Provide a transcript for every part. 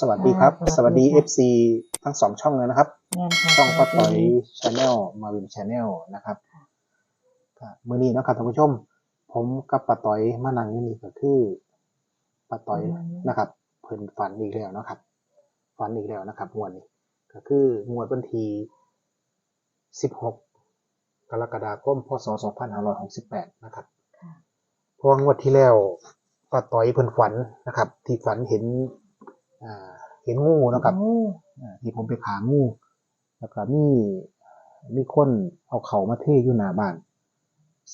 ครับ สวัสดีครับอ่าสวัสดีสวัสดีค่ะ FC ทั้งสองช่องเลยนะครับแม่นค่ะช่องป้าต่อยสวัสดีชาแนลมาวินชาแนลนะครับก็มื่อนี้นะครับท่านผู้ชม ผมกับป้าต่อยมานั่งอยู่นี่ก็คือป้าต่อยนะครับ เพิ่นฝันอีกแล้วนะครับ ฝันอีกแล้วนะครับงวดนี้ ก็คืองวดวันที่16 กรกฎาคมพศ2568นะครับค่ะเพราะว่างวดที่แล้วป้าต่อยเพิ่นฝันนะครับ ที่ฝันเห็นอ่า เห็นงูนะครับงูอ่าที่ผมไปขางูแล้วก็มีมีคนเอาเขามาเทอยู่หน้าบ้าน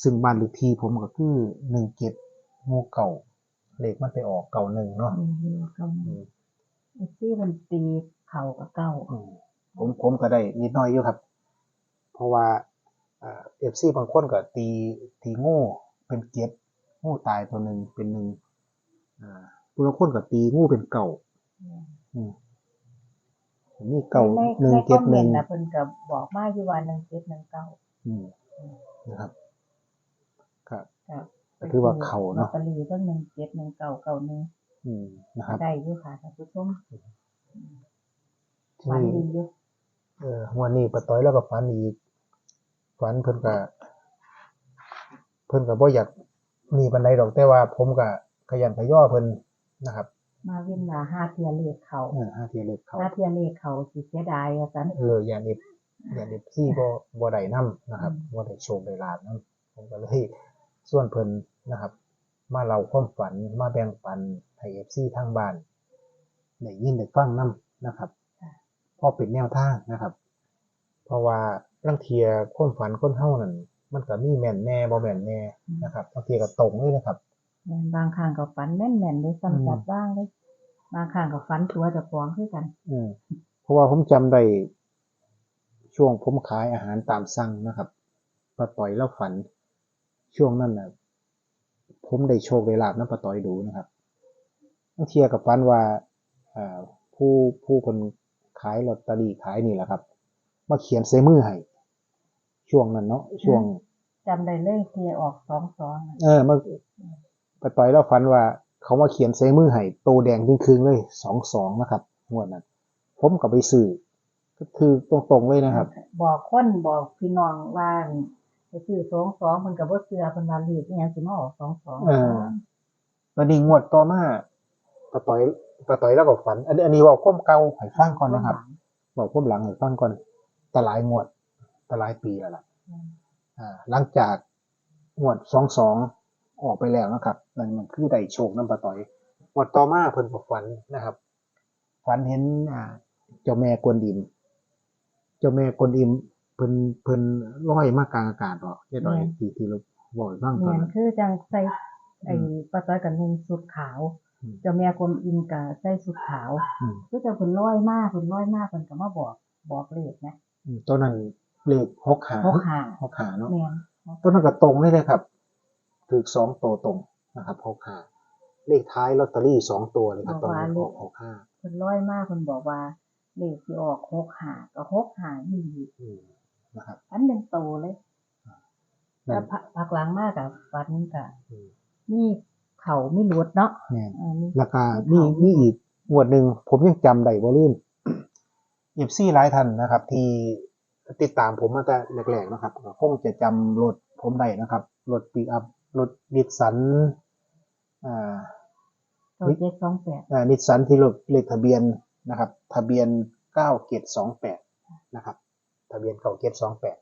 ซึ่งบ้านเลขที่ผมก็คือหนึ่งเก็บงูเก่าเลขมันไปออกเก่าหนึ่งเนาะอืมก็อืมไอ้ที่มันตีเข่ากับเก้าอืมผมผมก็ได้นิดหน้อยอยู่ครับ เพราะว่าเอฟซีบางคนก็ตีตีงูเป็นเก็บงูตายตัวหนึ่งเป็นหนึ่งอ่าบางคนก็ตีงูเป็นเก่าอื มมีเก่าในหนึ่งในคเก็อบมหเมนึ่นงต์นะเพิ่นก็บอกมาอยู่ว่าหนึ่งเจ็ดหนึ่งเก้าอืมนะครับครับครับก็ถือว่าเขาเนอะลอตเตอรี่ตั้งหนึ่งเจ็ดหนึ่งเก้าเก้าหนึ่งอืมนะครับได้อยู่ค่ะท่านผู้ชมที่ฝันนี่ดีอยู่เออวันนี้ปะต้อยแล้วก็ฝันอีกฝันเพิ่นก็เพิ่นก็บ่อยากมีปันใดดอกแต่ว่าผมก็ขยันขย่อเพิ่นนะครับ มาเว้นว่าห้าเทียเลขเขาเออห้าเทียเล็กเขาห้าเทียเลขเขาสิเสียดายว่าซั่นเอออย่าเน็บอย่าเน็บซี่บ่บ่ได้นํนะครับอืมบ่ได้โชคได้ลาบนํผมก็เลยส่วนเพิ่นนะครับ มาเล่าความฝันมาแบ่งปันให้ FC ทางบ้านได้ยินได้ฟังนํนะครับพอเป็นแนวทางนะครับ เพราะว่าลังเทียคนฝันคนเฮานั่นมันก็มีแม่นแน่บ่แม่นแน่นะครับบางทีก็ตรงเลยนะครับแม่น บางครั้งก็ฝันแม่นๆเลยอืซ้ำมจัดบ้างเลยบางครั้งก็ฝันตัวเจะฟ้าของคือกันอืมเพราะว่าผมจำได้ช่วงผมขายอาหารตามสั่งนะครับป้าต่อยแล้วฝัน ช่วงนั้นน่ะผมได้โชคได้ลาบนะป้าต่อยดูนะครับบางเทียกับฝันว่าอ่าผู้ผู้คนขายลอตเตอรี่ขายนี่แหละครับ มาเขียนใส่มือให้ช่วงนั้นเนาะช่วงจำได้เลยที่ออกสองสองน่ะเออมา ไปต่อยแล้วฝันว่า เขามาเขียนใส่มือให้โตแดงครึ่งๆเลยสองสองนะครับงวดนั้น ผมก็ไปซื้อก็คือตรงๆเลยนะครับ บอกคนบอกพี่น้องว่าไปซื้อสองสองมันกับว่าเสือเพิ่นว่าเลขอีหยังสิมาออกสองสองเออแล้วนี่งวดต่อมาปะต่อยปะต่อยแล้วก็ฝัน อันนี้อันนี้เว่าความเก่าให้ฟังก่อนนะครับบอกความหลังให้ฟังก่อนแต่หลายงวดแต่หลายปีแล้วล่ะอ่าหลังจากงวดสองสอง ออกไปแล้วนะครับนั่นมันคือได้โชคน้ำปะต่อยงวดต่อมาเพิ่นบอกฝันนะครับฝันเห็นอ่าเจ้าแม่กวนอิม เจ้าแม่กวนอิมเพิ่นเพิ่นลอยมากลางอากาศเหรอเจ้าดอยที่ที่เราบอกให้ฟังตอนแม่นนั้นคือจังใส่ไอ้อืมปลาต้อยกับนุ่งสุดขาวอืมเจ้าแม่กลมอินกับใส่สุดขาวอืมคือจะเพิ่นร้อยมากเพิ่นร้อยมากเพิ่นก็มาบอกบอกเลขนะอืมตอนนั้นเลขหกหาหกหาหกหาเนาะแม่นต้นนั้นก็ตรงเลยเลยครับ ถูกสองตัวตรงนะครับหกห้าเลขท้ายลอตเตอรี่สองตัวเลยครับตอนนี้ออกหกห้าเพิ่นร้อยมากเพิ่นบอกว่าเลขที่ออกหกหาก็หกหาอีหลีอืมนะครับอันเป็นโตเลยนั่แต่นพักหลังมากกับฟันกับอืมมีเขามีหลุดเนาะแน่นเออมีแล้วก็มีมีอีกงวดหนึ่งผมยังจำได้บ่ลืมเอฟซีหลายท่านนะครับ ที่ติดตามผมมาแต่แรกๆนะครับก็คงจะจำรถผมได้นะครับรถปิกอัพ รถดิสสันอ่าเก้าเจ็ดสองแปดอ่านิสสันที่รถเลขทะเบียนนะครับ ทะเบียนเก้าเกตสองแปดนะครับ ทะเบียนเก้าเกตสองแปด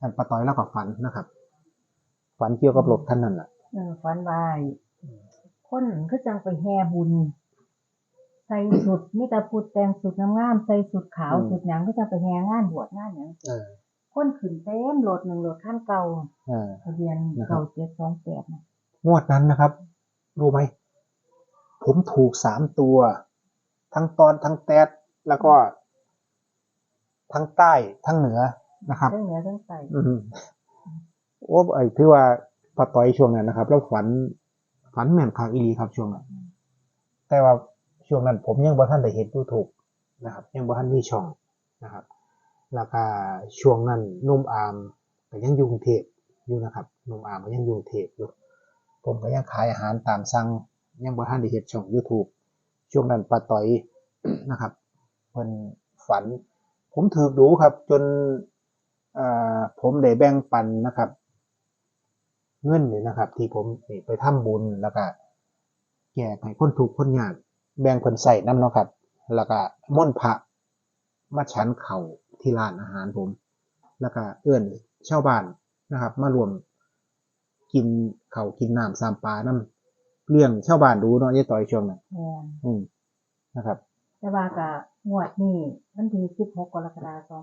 อันปะต้อยแล้วก็ฝันนะครับ ฝันเกี่ยวกับรถคันนั้นแหละเออฟันวายคนก็จังไปแห่บุญ ใส่สุดมีแต่พูดแต่งสุดงามๆใส่สุดขาวสุดหยังก็จะไปแห่งานบวชงานหยังเออ คนขึ้นเต็มรถหนึ่งรถขั้นเก่าเออทะเบียนนะครับ เก่าเจ็ดสองแปดนะงวดนั้นนะครับ รู้ไหม ผมถูกสามตัว ทั้งตอนทั้งแตดแล้วก็ ทั้งใต้ทั้งเหนือนะครับเรื่องเหนือเรื่องใส่อืมโอ้ไอ้ที่ว่าปะต้อยช่วงนั้นนะครับแล้วฝันฝันแม่นคักอีหลีครับช่วงนั้นแต่ว่าช่วงนั้น ผมยังบ่ทันได้เห็นยูทูบนะครับ ยังบ่ทันมีช่องนะครับ แล้วก็ช่วงนั้นนุ่มอามก็ยังอยู่กรุงเทพอยู่นะครับนุ่มอามก็ยังอยู่กรุงเทพอยู่ผมก็ยังขายอาหารตามสั่งยังบ่ทันได้เฮ็ดช่อง YouTube ช่วงนั้นป้าต่อยนะครับเพิ่นฝัน ผมถือดูครับ จนผมได้แบ่งปันนะครับ เงินนี่นะครับ ที่ผมไปทำบุญแล้วก็แจกให้คนถูกคนยากแบ่งเพิ่นใส่น้ำเนาะครับ แล้วก็ม่นพระมาฉันเข่า ที่ร้านอาหารผม แล้วก็เอื้อนชาวบ้านนะครับ มารวมกินเขาวกินน้ำสามปลาน้ำเลี้ยงชาวบ้านดูเนาะยายต่อยช่วงนั้นแม่นอืมนะครับ แต่ว่าก็งวดนี้วันที่16กรกฎาคม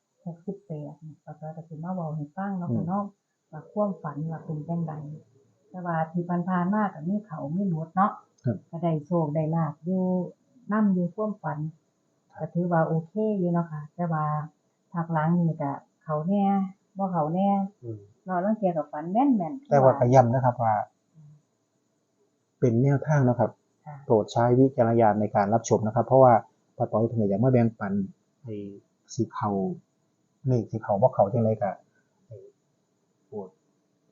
2568นี่ป้าต้อยก็สิมาเว้าให้ฟังเนาะอืมค่ะเนาะว่าความฝันว่าเป็นจังไดแต่ว่าที่ผ่านๆมาก็มีเขามีหลุดเนาะครับก็ได้โชคได้ลาบอยู่นํอยู่ความฝัน ก็ถือว่าโอเคอยู่เนาะค่ะแต่ว่าภาคหลังนี่ก็เขาแน่บ่เขาแน่อืมเนาะลางเที่ยก็ฝันแม่นๆแต่ว่าก็ย้ำนะครับว่า เป็นแนวทางนะครับค่ะโปรดใช้วิจารณญาณในการรับชมนะครับ เพราะว่าป้าต้อยเพิ่นก็อยากมาแบ่งปันไอ้สีเขาเลขสีเขาบ่เขาจังไดก็ให้โปรด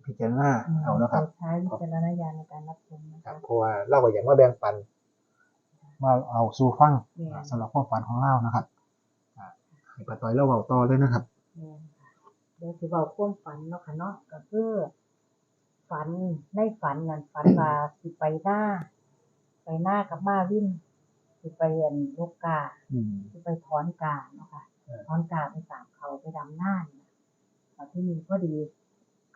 พิจารณาเอานะครับใช้วิจารณญาณในการรับชมนะครัคะบเพราะว่าเราก็อยากมาแบ่งปัน มาเอาสู่ฟังแม่นสำหรับความฝันของเรานะครับอ่าให้ป้าต้อยเล่าเบาต่อเลยนะครับแม่นค่ะเดี๋ยวสิเว้าความฝันเนาะค่ะเนาะก็คือฝันในฝันนั่นฝันว่าสิไปหน้า ไปหน้ากับมาวินสิไปอันลูกกาอืมสิไปถอนกาเนาะค่ะเออถอนกาไปตามเขาไปดำหน้านี่นะมาที่นี่พอดี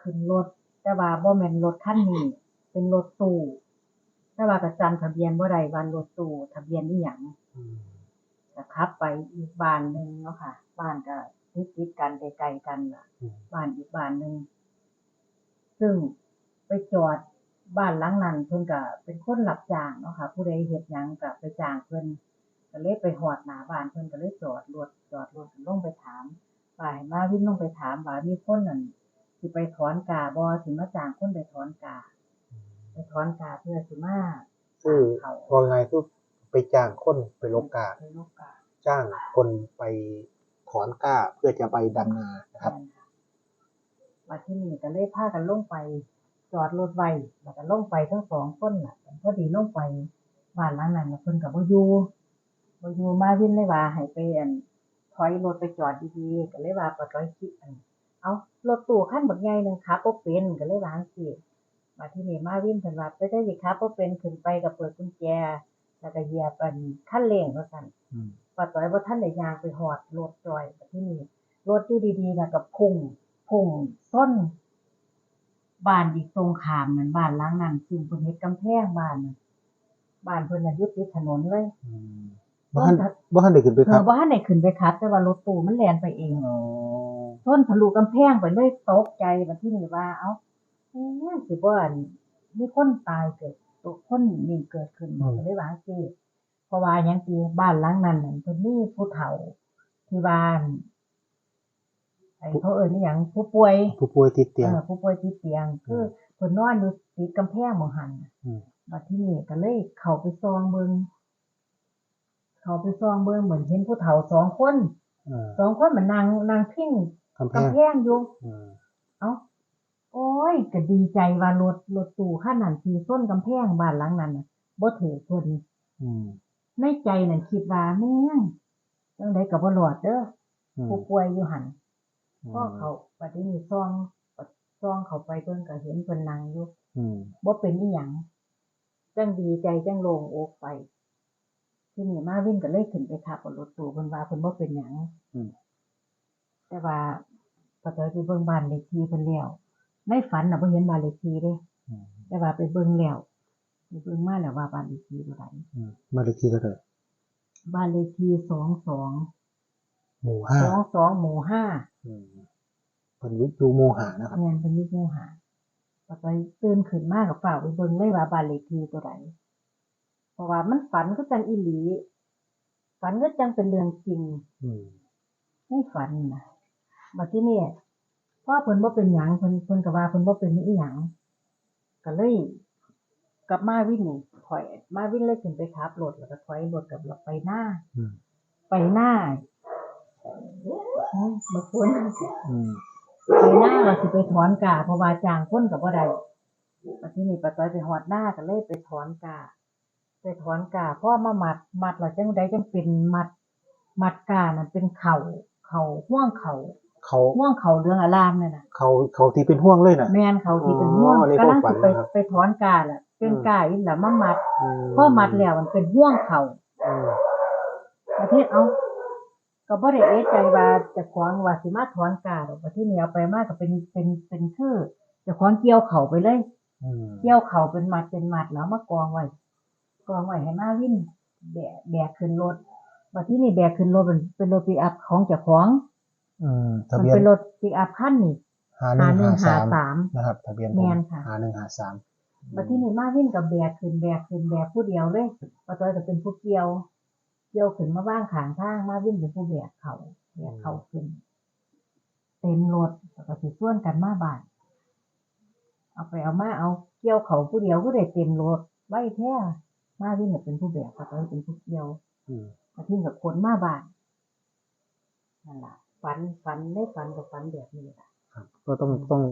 ขึ้นรถแต่ว่าบ่แม่นรถคันนี้เป็นรถตู้ แต่ว่าก็จำทะเบียนบ่ได้วันรถตู้ทะเบียนอีหยังอืมก็ขับไปอีกบ้านหนึ่งเนาะค่ะ บ้านก็ติดติดๆกันไกลๆกันล่ะอืมบ้านอีกบ้านหนึ่งซึ่งไปจอดบ้านหลังนั้นเพิ่นก็เป็นคนรับจ้างเนาะค่ะ ผู้ใดเฮ็ดหยังก็ไปจ้างเพิ่นก็เลยไปหอดหน้าบ้านเพิ่นก็เลยจอดรถจอดรถลงไปถามว่าให้มาวินลงไปถามว่ามีคนนั่นสิไปถอนกาบ่สิมาจ้างคนไปถอนกา ไปถอนกาเพื่อสิมาคือเขาว่าไงคือไปจ้างคนไปลงกาไปลูกกาจ้างคนไปถอนกล้าเพื่อจะไปดำนานะครับมาที่นี่ก็เลยพากันลงไปจอดรถไว้แล้วก็ลงไปทั้งสองคนน่ะพอดีลงไปบ้านหลังนั้นน่ะเพิ่นก็บ่อยู่บ่อยู่มาวินเลยว่าให้ไปอั่นถอยรถไปจอดดีๆก็เลยว่าปะต้อยคิดอันเอารถตู้คันบักใหญ่หนึงขับบ่เป็นก็เลยวาจั่งสิ มาที่นี่มาวินเพิ่นว่าไปได้สิขับบ่เป็นขึ้นไปก็เปิดกุญแจ แล้วก็เหยียบอันคันเร่งว่าซั่นอืมป้าต้อยว่าท่านได้ยางไปหอดรถจอยไปที่นี่รถอยู่ดีๆนะกับพุ่งพุ่งส้นบ้านอีกตรงขามนั่นบ้านหล้างนั่นซึ่งเพิ่นเฮ็ดกำแพงบ้านน่ะบ้านเพิ่นน่ะอยู่ติดถนนเลยอืมบ้านบ้านเด็กขึ้นไปเอครัอบบ่ทันได้ขึ้นไปครับ แต่ว่ารถตู้มันแล่นไปเองอ๋อส้นทะลุกำแพงไปเลยตกใจบัดที่นี่ว่า เอ้าเอ๊ะ สิบ่อันมีคนตายเกิดตัวคนนี่เกิดขึ้นก็เลยว่าจั่งซี้เพราะว่าหยังสิบ้านหลังนั้นน่ะเพิ่นมีผู้เฒ่าที่บ้านไอ้เขาเอิ้นอีหยังผู้ป่วย ผู้ป่วยติดเตียงเออผู้ป่วยติดเตียง คือเพิ่นนอนอยู่ติดกำแพงหม่องหันน่ะอืมบัดที่นี่ก็เลยเข้าไปซองเบิ่งเข้าไปซองเบิ่งเหมือนเห็นผู้เฒ่าสองคนอ่าสองคนมันนั่งนั่งพิงกำแพกำงแพงอยู่อืมเอ้า โอ้ยก็ดีใจว่ารถรถตู้คันนั้นที่ส้นกำแพงบ้านหลังนั้นน่ะบ่ถือเพิ่นอืมในใจนั่นคิดว่าแม่งจังไดก็บ่รอดเด้ออืมผู้ป่วยอยู่หั่นอืมพอเขาบัดนี้ซองซองเข้าไปเพิ่นก็เห็นเพิ่นนั่งอยู่อืมบ่เป็นอีหยังจังดีใจจังโล่งอกไป ที่นี่มาวินก็เลยขึ้นไปขับบนรถตู้เพิ่นว่าเพิ่นบ่เป็นหยังอืมแต่ว่าพอเจอไปเบิ่งบ้านเลขที่เพิ่นแล้ว ในฝันน่ะบ่เห็นบ้านเลขที่เด้อืมแต่ว่าไปเบิ่งแล้วไปเบิ่งมาแล้วว่าบ้านเลขที่เท่าไหร่อืมมาเลขที่เท่าไหร่บ้านเลขที่สองสองหมู่ห้าสองสองหมู่ห้าอืมเป็นยุคดูโมหะนะครับแม่นเป็นยุคโมหะพอไปตื่นขึ้นมากับเปล่าไปเบิ่งเลยว่าบ้านเลขที่ตัวไหนเพราะว่ามันฝันก็จังอีหลี ฝันก็จังเป็นเรื่องจริงอืมในฝันนะบัดที่นี่ พ่อเพิ่นบ่เป็นหยังเพิ่นเพิ่นก็ว่าเพิ่นบ่เป็นอีหยังก็เลยกลับมาวินนี่ถอยมาวินเลยขึ้นไปขับรถแล้วก็ถอยรถกลับไปหน้าอืมไปหน้าอืมบ่ควรอืมไปหน้าว่าสิไปถอนกาเพราะว่าจ้างคนก็บ่ได้บัดที่นี่ป้าต้อยไปฮอดหน้าก็เลยไปถอนกาไปถอนกาเพราะว่ามามัดมัดแล้วจังไดจังเป็นมัด มัดกานั่นเป็นเข่าเข่าห่วงเข่า เขาห่วงเข่าเรื่องอารามนั่นน่ะเขาเขาที่เป็นห่วงเลยน่ะแม่นเขาที่เป็นห่วงอ๋อในกำลังความฝัสินไปนะครับไปถอนกาแหละเป็นอืมกาอีหละมามัดอืพอมัดแล้วมันเป็นห่วงเข่าอืมประเทศเอาก็บ่ได้เอะใจว่าเจะควงว่าสิมาถอนกาดอกประเทศนี้เอาไปมากก็เป็นเป็นเป็นคือเจะควงเกี่ยวเข่าไปเลยอืมเกี่ยวเข่าเป็นมัดเป็นมัดแล้วมากองไว้กองไว้ให้มาวินแบกแบกขึ้นรถบัดที่นี่แบกขึ้นรถเป็นเป็นรถปิกอัพของเจ้าของอืม ทะมันเบียนเป็นรถปิกอัพคันนี่หาหนึ่งหาสามสามนะครับ ทะเบียนแม่นค่ะหาหนึ่งหาสามบัดที่นี่มาวินกับแบกขึ้นแบกขึ้นแบกผู้เดียวเลยปะตอยก็เป็นผู้เกี่ยวเกี่ยวขึ้นมาบ้างขางทางมาวินเป็นผู้แบกเขาแบกเขาขึ้น เต็มรถแล้วก็สิส่วนกันมาบานเอาไปเอามาเอาเกี่ยวเขาผู้เดียวก็ได้เต็มรถไว้แท้มาวินก็เป็นผู้แบกปะตอยเป็นผู้เกี่ยวอืมมาทิ้งกับคนมาบานนั่นล่ะ ฝันฝันได้ฝันกับฝันแบบนี้ล่ะครับ ก็ต้องต้อง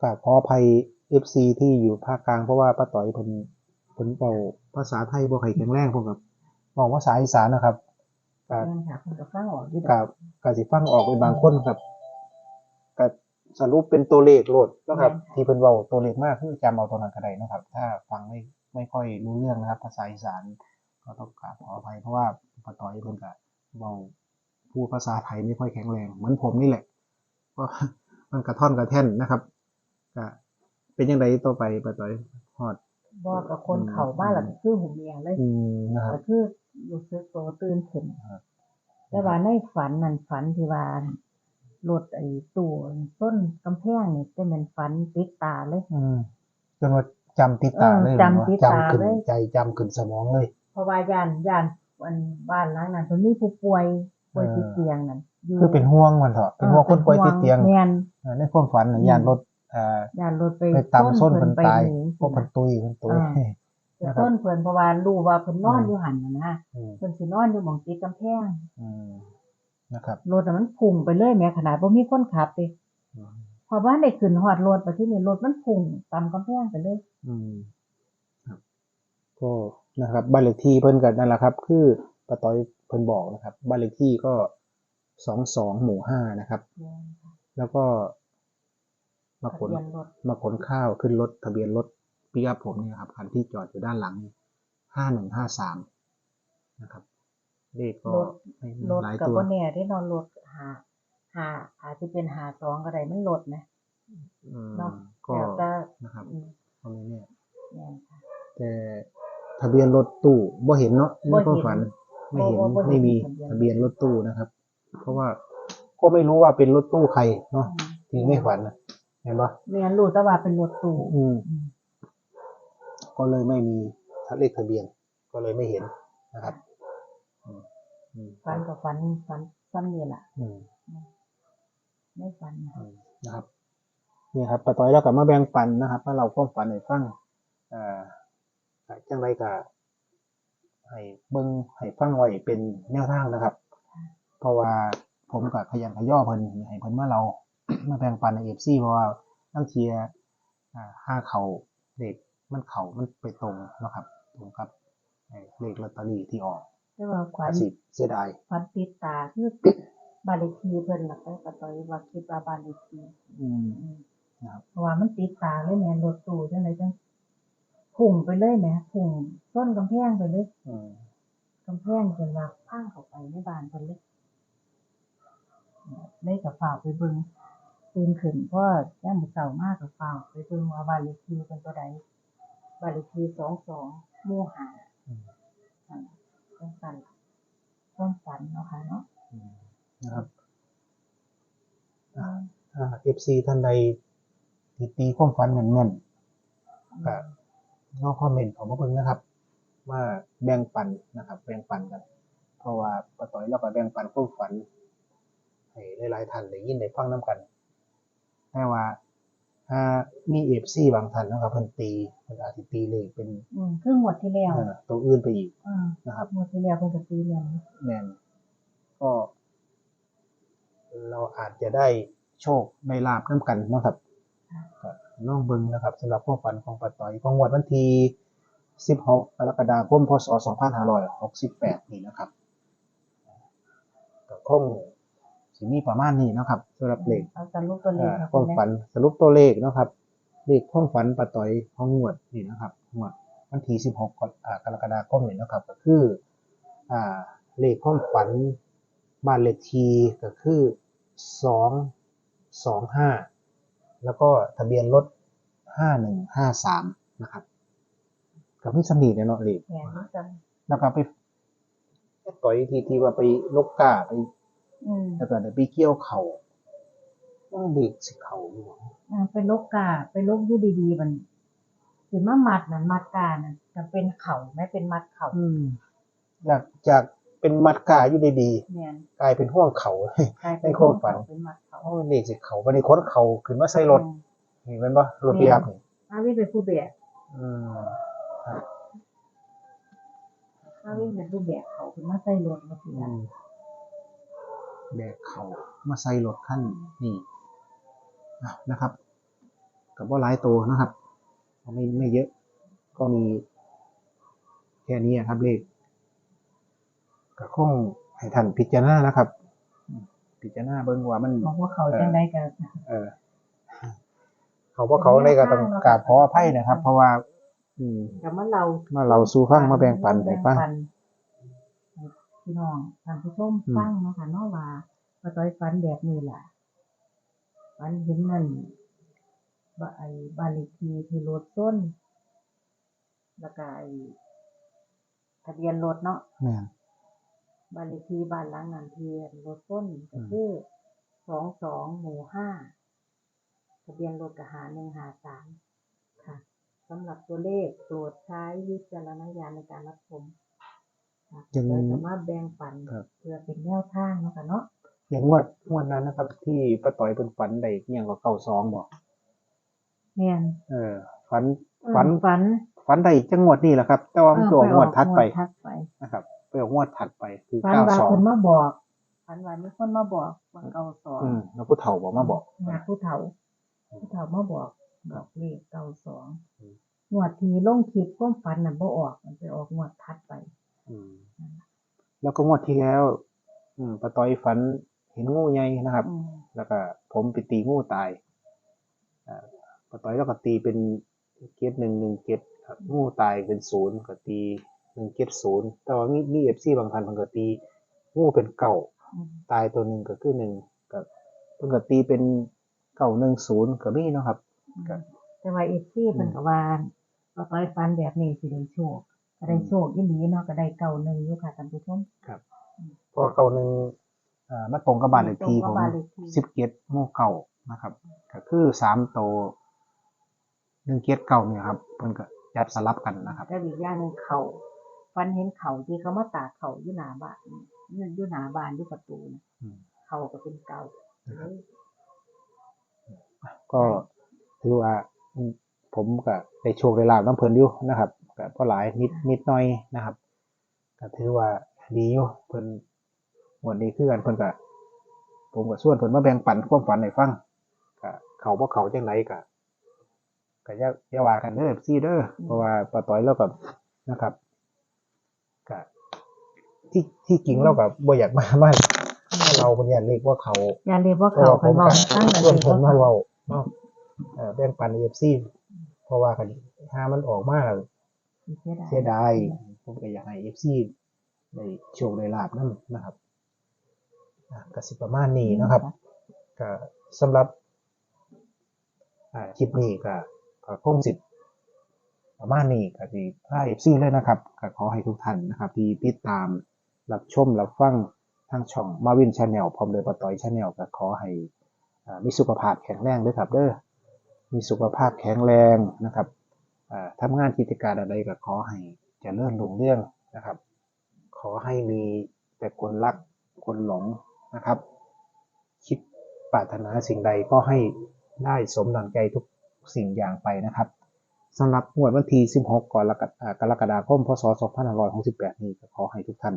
กราบขออภัยเอฟซีที่อยู่ภาคกลางเพราะว่าป้าต่อยเพิ่นเพิ่นเป่าภาษาไทยบ่ค่อยแข็งแรงพวกกับบอกภาษาอีสานนะครับก็แม่นค่ะคนกับฟังออกอยู่ดกัอกบกสิฟังออกเป็นบางคนครับก็สรุปเป็นตัวเลขโลดนะครับ ที่เพิ่นเว้าตัวเลขมากคือจำเอาตัวนั้นก็ได้นะครับ ถ้าฟังไม่ไม่ค่อยรู้เรื่องนะครับ ภาษาอีสานก็ต้องกราบขออภัยเพราะว่าป้าต่อยเพิ่นก็เว้า พูดภาษาไทยไม่ค่อยแข็งแรง เหมือนผมนี่แหละก็มันกระท่อนกระแท่นนะครับก็เป็นยังไงต่อไปป้าต่อยฮอดบอกกับคนเขาบ้านหลังคือหูเมียเลยอืมนะครับก็คือรู้สึกโตตื่นขึ้นครับแต่ว่าในฝันนั่นฝันที่ว่ารถไอ้ตู้ต้นกำแพงนี่จะเป็นฝันติดตาเลยอืมจนว่าจำติดตาเลยเออจำติดตาจำขึ้นเลยใจจำขึ้นสมองเลย เพราะว่าย่านย่านวันบ้านหลังนั้นเพิ่นมีผู้ป่วย ป่วยติดเตียงนั่นยู่คือเป็นห่วงมันเถอะเป็นห่วงคนป่วยติดเตียงแม่นเออในความฝันน่ะอืมยานรถเอ่อย่านรถไปไปตำส้นเพิ่นไปตายหนีพวกเพิ่นตุยเพิ่นตุยอ่าไปนะครับต้นเพิ่นเพราะว่ารู้ว่าเพิ่นนอนอืมอยู่หันน่ะนะอืมเพิ่นสินอนอยู่หม่องติดกำแพงอืมนะครับรถน่ะมันพุ่งไปเลยแหม้ขนาดบ่มีคนขับเด้อืมเพราะว่าได้ขึ้นฮอดรถบัดทีนี้รถมันพุ่งตามกำแพงไปเลยอืมครับก็นะครับบ้านเลขที่เพิ่นกันนั่นแหละครับ คือป้าต้อย เพิ่นบอกนะครับบ้านเลขที่ก็สองสองหมู่ห้านะครับ แล้วก็มาขนทะเบียนรถ มาขนข้าวขึ้นรถทะเบียนรถปิกอัพผมเนี่ยครับคันที่จอดอยู่ด้านหลังห้าหนึ่งห้าสามนะครับ เลขก็รถ ไม่รถหลายก็ตัวบ่แน่ได้นอนรถหาหาอาจจะเป็นหาสองก็ได้มันรถนะ อืมเนาะก็แล้วแต่นะครับอืมตรงนี้เนี่ยแม่นค่ะ แต่ทะเบียนรถตู้บ่เห็นเนาะบ่ไม่เห็น ก็ฝัน ไม่เห็นบ่บ่บ่เห็นไม่มีทะเบียนทะเบียนรถตู้นะครับ เพราะว่าก็ไม่รู้ว่าเป็นรถตู้ใครเนาะที่ไม่ฝันนะเห็นปะแม่นรู้แต่ว่าเป็นรถตู้อืมอืมก็เลยไม่มีเลขทะเบียน ก็เลยไม่เห็นนะครับอืมอืมฝันกับฝันฝันซ้ำนี่ล่ะอืมไม่ฝันนะอืมนะครับนี่ครับป้าต้อยแล้วกับมาแบ่งปันนะครับว่าเราก็ฝันให้ฟังอ่าก็จังไรก็ ให้เบิ่งให้ฟังไว้เป็นแนวทางนะครับ เพราะว่าผมกับขยันขย่อเพิ่นให้เพิ่นมาเรามาแบ่งปันในเอฟซีเพราะว่าตั้งเทียอ่าห้าเขาเลขมันเขามันไปตรงเนาะครับตรงกับไอ้เลขลอตเตอรี่ที่ออกแต่ว่าขวัญสิเสียดายฝันติดตาคือบ้านเลขที่เพิ่นล่ะไปปะตอยว่าคิดว่าบ้านเลขที่อืมอืมนะครับเพราะว่ามันติดตาเลยแม่รถตู้จังไดจัง พุ่งไปเลยแหม่พุ่งต้นกำแพงไปเลยอืมกำแพงจนว่าพังเข้าไปในบ้านเพิ่นเลยเลยกับฝ่ากไปเบิ่งตื่นขึ้นเพราะย่ามมื้อเช้ามากกับฝ่ากไปเบิ่งว่าบ้านเลขที่เป็นตัวใดบ้านเลขที่22หมู่ห้าอืมนั่นล่ะต้องสั่นต้องฝันเนาะค่ะเนาะอืมนะครับถ้าเอฟซีท่านใดที่ตีความฝันแม่นๆก็ ก็คอมเมนต์เของมาเพิ่งนะครับว่าแบ่งปันนะครับ แบ่งปันกัน เพราะว่าป้าต้อยเราก็แบ่งปันความฝันให้หลายๆท่านได้ยินได้ฟังน้กันแต่ว่าถ้ามีเอฟซีบางท่านนะครับเพิ่นตีเพิ่นอาจสิตีเลขเป็นอืมครึ่งหมดที่แล้วเอ่อตัวอื่นไปอีกอ่านะครับ หมดที่แล้วเพิ่นก็ตีเรียนแม่นก็เราอาจจะได้โชคได้ลาบน้ำกันเนาะครับก็ น้องเบิงนะครับสำหรับความฝันของป้าต้อยของงวดวันที่16กรกฎาคมพศ2568 นี่นะครับก็คงสิมีประมาณนี้นะครับสำหรับเลขเอาสรุปตัวเลขอ่าค่ะความฝันสรุปตัวเลขเนาะครับ เลขความฝันปะต่อยของงวดนี่นะครับงวดวันที่16กรอ่ากรกฎาคมนี่นะครับ ก็คืออ่าเลขความฝันบ้านเลขที่ก็คือ 2 2 5 แล้วก็ทะเบียนรถ5153นะครับกับพี่สำนีเนี่ยเนาะเลขแหนจังแล้วก็ไปไปต่อยที่ที่ว่าไปลกกาไปอืมแล้วก็ได้ไปเกี่ยวเขาว่าเด็กสิเขาอยู่บ่อ่าไปลกกาไปลกอยู่ดีๆมันสิมามัดนั่นมัดกานั่นจะเป็นเข่าไม่เป็นมัดเข่าจากจาก เป็นมัดกาอยู่ดีแม่นๆกลายเป็นห่วงเขากลายเป็นในความฝันเข่เป็นมัดเข่าโอ้เด็กสิเขาวันนี้ค้นเขาขึ้นมาใส่รถนี่แมันบ่รถพิยับนี่อาวิเป็นผู้แบกอืมอาวิเป็นผู้แบกเขาขึ้นมาใส่รถมาทีอืละมแบกเขามาใส่รถขั้นนี่อะนะครับ กับว่าหลายตัวนะครับไม่ไม่เยอะ ก็มีแค่นี้อะครับเลข ก็คงให้ท่านพิจารณานะครับอืมพิจารณาเบิ่งว่ามันบอกว่าเขาจังไดกันเออ เขาว่าเขาได้ก็ต้องกราบขออภัยนะครับ เพราะว่า อืมกับมาเรามาเราสู่ฟังมาแบ่งปันให้ฟังให้พี่น้องท่านผู้ชมอืมฟังเนาะค่ะเนาะว่าป้าต้อยฝันแบบนี้ล่ะฝันเห็นนั่นบ่ไอ้บ้านเลขที่ที่รถต้น แล้วก็ไอ้ทะเบียนรถเนาะแม่น บ้านเลขที่บ้านหลังนั้นที่รถต้นก็คือสองสองหมู่ห้าทะเบียนรถกหาหนึ่งหาสามค่ะสำหรับตัวเลขโปรดใช้วิจารณญาณในการรับชมค่ะยังโดยสามารถแบ่งปันครับเพื่อเป็นแนวทางเนาะค่ะเนาะอย่างงวดงวดนั้นนะครับ ที่ป้าต่อยเป็นฝันได้เงี้ยงก็เก้าสองบอกแม่นเออฝันเออฝันฝันฝันได้จังงวดนี่แหละครับ แต่ว่ามันตัวงวดถัดไปงวถัดไปนะครับ ไปออกงวดถัดไปคือฝันเก้าว่าสองคนมาบอกฝันว่ามีคนมาบอกว่าเก้าสองอืมแล้วผู้เฒ่าบอกมาบอกหาผู้เฒ่าผู้เฒ่ามาบอกบอกเลขเก้าสองอืมงวดที่ลงคลิปความฝันน่ะบ่ออก มันไปออกงวดถัดไปอืมแล้วก็งวดที่แล้ว อืมป้าต่อยฝันเห็นงูใหญ่นะครับอืมแล้วก็ผมไปตีงูตายอ่าปะต่อยแล้วก็ตีเป็นเกตหนึ่งหนึ่งเกตครับงูตายเป็นศูนย์ก็ตี หนึ่งเกตศูนย์แต่ว่ามีมีเอฟซีบางท่านมันก็ตีงูเป็นเก่าอืมตายตัวหนึ่งก็คือหนึ่งกับเพิ่นก็ตีเป็นเก่าหนึ่งศูนย์ก็มีเนาะครับครับแต่ว่าเอฟซีเพิ่นก็ว่าก็ต้อยฟันแบบนี้สิได้โชคก็ได้โชคอีหลีเนาะก็ได้เก่าหนึ่งอยู่ค่ะท่านผู้ชมเพราะว่าเก่าหนึ่งอ่ามาตรงกับบ้านเลขที่ตผรงมกับบ้านเลขที่สิบเกตงูเก่านะครับ ก็คือสามตัวหนึ่งเกตเก่าเนี่ยครับเพิ่นก็จัดสลับกันนะครับก็อีกอย่างหนึงเขา ฟันเห็นเขาที่เขามาตากเขาอยู่หน้าบ้านนี่อยู่หน้าบ้านอยู่ประตูนะอืมเขาก็เป็นเก่านะครับก็ถือว่าอืมผมก็ได้โชคได้ลาบน้ำเพลินอยู่นะครับก็พอหลายนิดนิดหน่อยนะครับก็ถือว่าดีอยู่เพิ่นวันนี้คือกันเพิ่นก็ผมก็ส่วนเพิ่นมาแบ่งปันความฝันให้ฟังก็เขาบ่เขาจังไดก็ก็อย่าอย่าว่ากันเด้อซี่เด้อเพราะว่าป้าต้อยเราก็นะครับก็ ที่ที่จริงเราก็บ่อยากมามาเราเป็นอย่างเรียกว่าเขาอย่าเรียกว่าเพราะเขาว่าไปผมบอกก็ตั้งแต่ส่วนเด็กผมมาว่าเว้าเนาะเอ่อแบ่งปันเอฟซีเพราะว่ากันถ้ามันออกมาแล้วเสียดายเสียดายผมก็อยากให้เอฟซีได้โชคได้ลาบนั่นนะครับอะก็สิประมาณนี้นะครับก็สำหรับอ่าคลิปนี้ก็ก็คงสิประมาณนี้ก็สิพาเอฟซีเลยนะครับก็ขอให้ทุกท่านนะครับ ที่ติดตาม รับชมรับฟังทางช่องมาวินชาแนลพร้อมโดยปต่อยชาแนลก็ขอให้อ่ามีสุขภาพแข็งแรงด้วยครับเด้อมีสุขภาพแข็งแรงนะครับอ่าทำงานกิจการอะไรก็ขอให้จะเจริญรุ่งเรื่องนะครับ ขอให้มีแต่คนรักคนหลงนะครับ คิดปรารถนาสิ่งใดก็ให้ได้สมดังใจทุกสิ่งอย่างไปนะครับสำหรับงวดวันที่ 16 กรกฎอ่ากรกฎาคม พศ 2568 นี้ก็ขอให้ทุกท่าน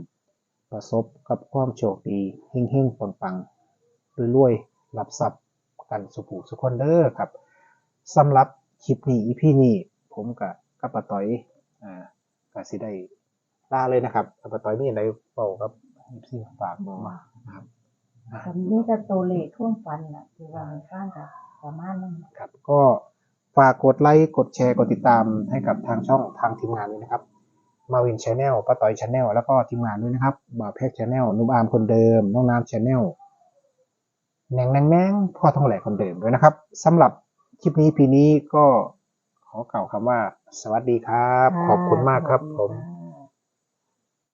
ประสบกับความโชคดีเฮงๆปังๆรวยๆรับทรัพย์กันสุขสุขคนเด้อครับสำหรับคลิปนี้อีพีนี้ผมกับกับปะต่อยอ่าก็สิได้ลาเลยนะครับปาต่อยมีอะไรเป่าครับที่ฝากมานะครับอ่าก็มีแต่ตัวเลขท่วงฟันน่ะที่ว่ามันฟังกับประมาณนั้นครับ ก็ฝากกดไลค์กดแชร์กดติดตามให้กับทางช่องทางทีมงานด้วยนะครับ มาวินชาแนลป้าต่อยชาแนลแล้วก็ทีมงานด้วยนะครับบ่าวแพกชาแนลนุ่มอาร์มคนเดิม น้องน้ำชาแนลแหนงแหนงแหนงพ่อทองแหลกคนเดิมด้วยนะครับสำหรับคลิปนี้พีนี้ก็ขอกล่าวคำว่า สวัสดีครับ ขอบคุณมากครับผมะ